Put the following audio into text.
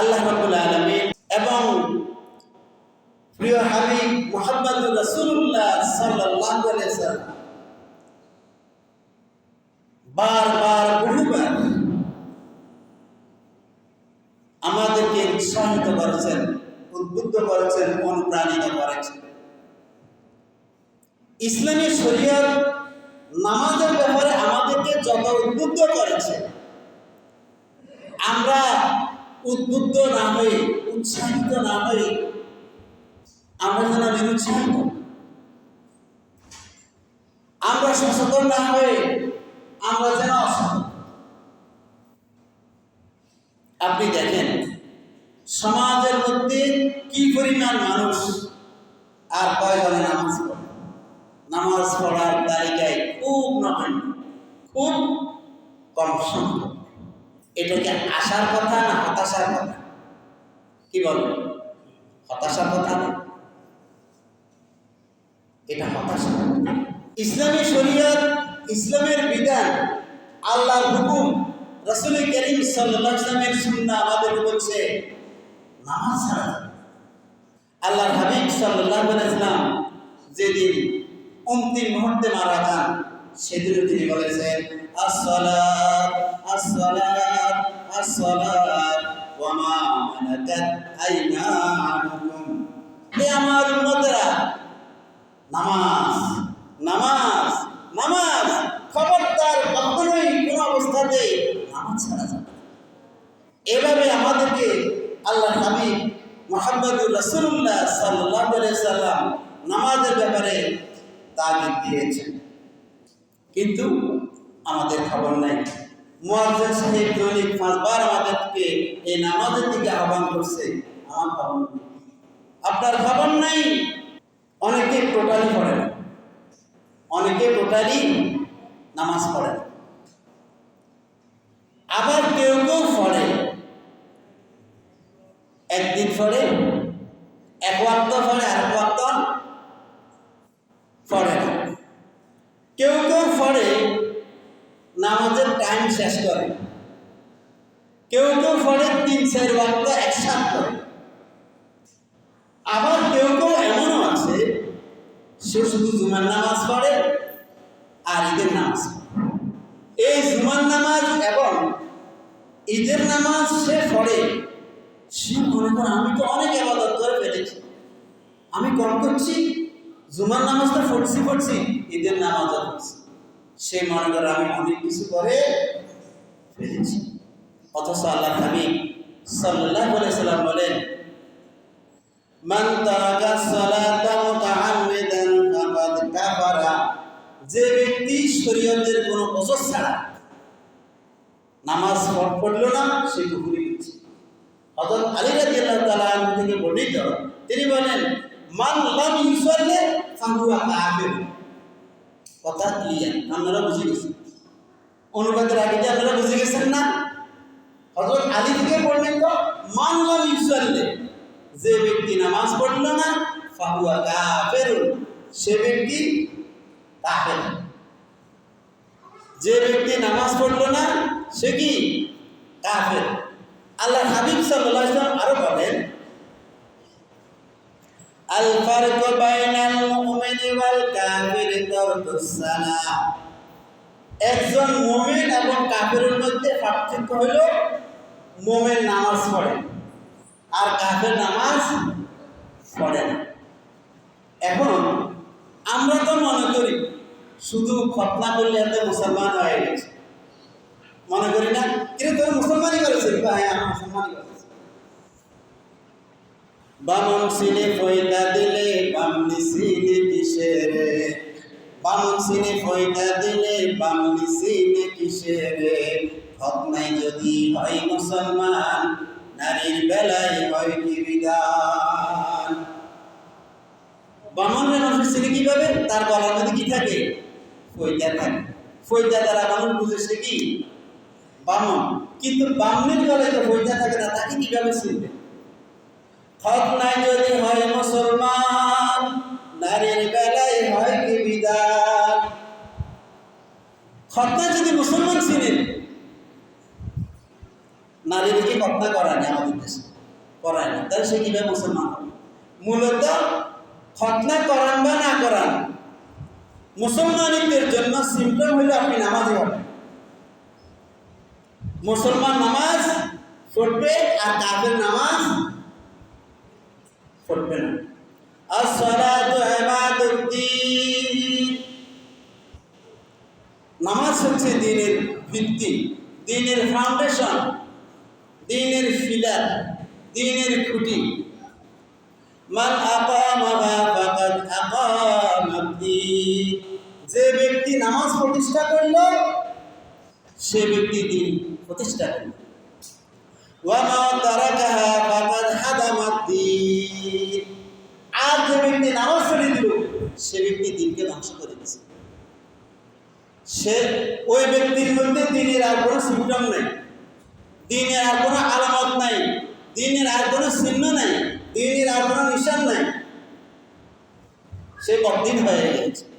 আল্লাহ রাব্বুল আলামিন এবং প্রিয় হাবিব মুহাম্মদুর রাসূলুল্লাহ সাল্লাল্লাহু আলাইহি বারবার বহুবার আমাদেরকে উৎসাহিত করেছেন, উদ্বুদ্ধ করেছেন, অনুপ্রাণিত করেছেন। ইসলামী শরীয়ত নামাজের ব্যাপারে আমাদেরকে যত উদ্বুদ্ধ করেছে, আমরা উদ্বুদ্ধ না হয়ে, উৎসাহিত না হয়ে আমরা যেন নিরুৎসাহিত। আমরা সচেতন না হয়ে আমরা যেন আপনি দেখেন, সমাজের মধ্যে কি পরিমাণ মানুষ আর কয়জনে নামাজ পড়ে? নামাজ পড়ার তালিকায় খুব নগণ্য, খুব কম সংখ্যক। এটা কি আশার কথা না হতাশার কথা? কি বলেন হতাশার কথা না? এটা হতাশা। ইসলামী শরীয়ত, ইসলামের বিধান, আল্লাহর হুকুম, রসুল করিম আলাইহি ওয়াসাল্লামের আমাদের বলছে, নামাজ ছাড়া হাবিব আলাইহি যেদিন অন্তিম মুহূর্তে মারা যান সেদিন তিনি বলেছেন নামাজ নামাজ ছাড়া যাবে এভাবে আমাদেরকে আল্লাহ হাবিব মোহাম্মদুর রসুল্লাহ সাল্লাহ সাল্লাম নামাজের ব্যাপারে তাগিদ দিয়েছেন। কিন্তু আমাদের খবর নাই মুয়াজ্জিন সাহেব দৈনিক পাঁচবার আমাদেরকে এই নামাজের দিকে আহ্বান করছে, আমার খবর। আপনার খবর নাই অনেকে টোটালি পড়ে না অনেকে টোটালি নামাজ পড়ে না। আবার কেউ কেউ পড়ে একদিন পড়ে, এক ওয়াক্ত পড়ে আর এক ওয়াক্ত পড়ে না কেউ কেউ পড়ে নামাজের টাইম শেষ করে কেউ কেউ পড়ে তিন চার ওয়াক্ত একসাথ করে আবার কেউ কেউ এমনও আছে সে শুধু জুমার নামাজ পড়ে আর ঈদের নামাজ। এই জুমার নামাজ এবং ঈদের নামাজ সে পড়ে, সে মনে করে আমি তো অনেক আবাদত করে ফেলেছি। আমি কম করছি, জুমার নামাজটা পড়ছি পড়ছি, ঈদের নামাজও পড়ছি। সে মনে করে আমি অনেক কিছু করে ফেলেছি। অথচ আল্লাহ হাবিব আলাইহি সাল্লাম বলেন, মান তারাকা সালাতা মুতাআম্মিদান ফাকাদ কাফারা। যে ব্যক্তি শরীয়তের কোনো ওজর ছাড়া নামাজ পড়- পড়ল না, সে কুফরি করছে। হযরত আলী রাদিয়াল্লাহু তাআলা থেকে বর্ণিত, তিনি বলেন, মান লাম ইউসাল্লি ফাহুয়া কাফির। কথা ক্লিয়ার আপনারা বুঝে গেছেন। অনুবাদের আগে যে আপনারা বুঝে গেছেন না? হযরত আলী থেকে বর্ণিত মান লাম ইউসাল্লি, যে ব্যক্তি নামাজ পড়ল না, ফাহুয়া কাফির সে ব্যক্তি কাফের। যে ব্যক্তি নামাজ পড়ল না, সে কি কাফের? আল্লাহ হাবিব সাল্লাল্লাহু আলাইহি ওয়াসাল্লাম আরও বলেন, আল ফারকু মুমিনি একজন মুমিন এবং কাফেরের মধ্যে পার্থক্য হলো মুমিন নামাজ পড়ে, আর কাফের নামাজ পড়ে না। এখন আমরা তো মনে করি শুধু খতনা করলে এত মুসলমান হয়ে গেছে। মনে করি না? কিন্তু তোর মুসলমানই করেছে হ্যাঁ আমি মুসলমানই করেছি। বামন সিনে ফয়দা দিলে বামনি সিনে সিনে ফয়দা দিলে সিনে যদি হয় মুসলমান, নারীর বেলায় হয় কি বিধান? ছেলে কীভাবে? তার গলার মধ্যে কি থাকে? ফৈদা থাকে। ফৈদা দ্বারা মানুষ বুঝেছে কি? বামন। কিন্তু বামনের গলায় তো ফৈদা থাকে না, তাকে কীভাবে চিনবে? নাই যদি হয় মুসলমান নারীর বেলায় হয় কি বিধান খতনা যদি মুসলমান ছিলেন কথা করায় না আমাদের দেশে। করায় না তাহলে সে কীভাবে মুসলমান হবে? মূলত খতনা করান বা না করান, মুসলমানিদের জন্য সিমটম হলো আপনি নামাজে হবেন মুসলমান নামাজ পড়বে আর কাফের নামাজ পড়বে না। নামাজ হচ্ছে দিনের ভিত্তি, দিনের ফাউন্ডেশন দিনের ফিলার, দিনের খুঁটি। মান যে ব্যক্তি নামাজ প্রতিষ্ঠা করল, সে ব্যক্তি দিন প্রতিষ্ঠা করল। আর যে ব্যক্তি নামাজ ছেড়ে দিল, সে ব্যক্তি দিনকে ধ্বংস করে দিয়েছে। সে ওই ব্যক্তির মধ্যে দিনের আর কোনো সিমটম নাই। দিনের আর কোনো আলামত নাই। দিনের আর কোনো চিহ্ন নাই। দিনের আর কোনো নিশান নাই। সে বদিন হয়ে গেছে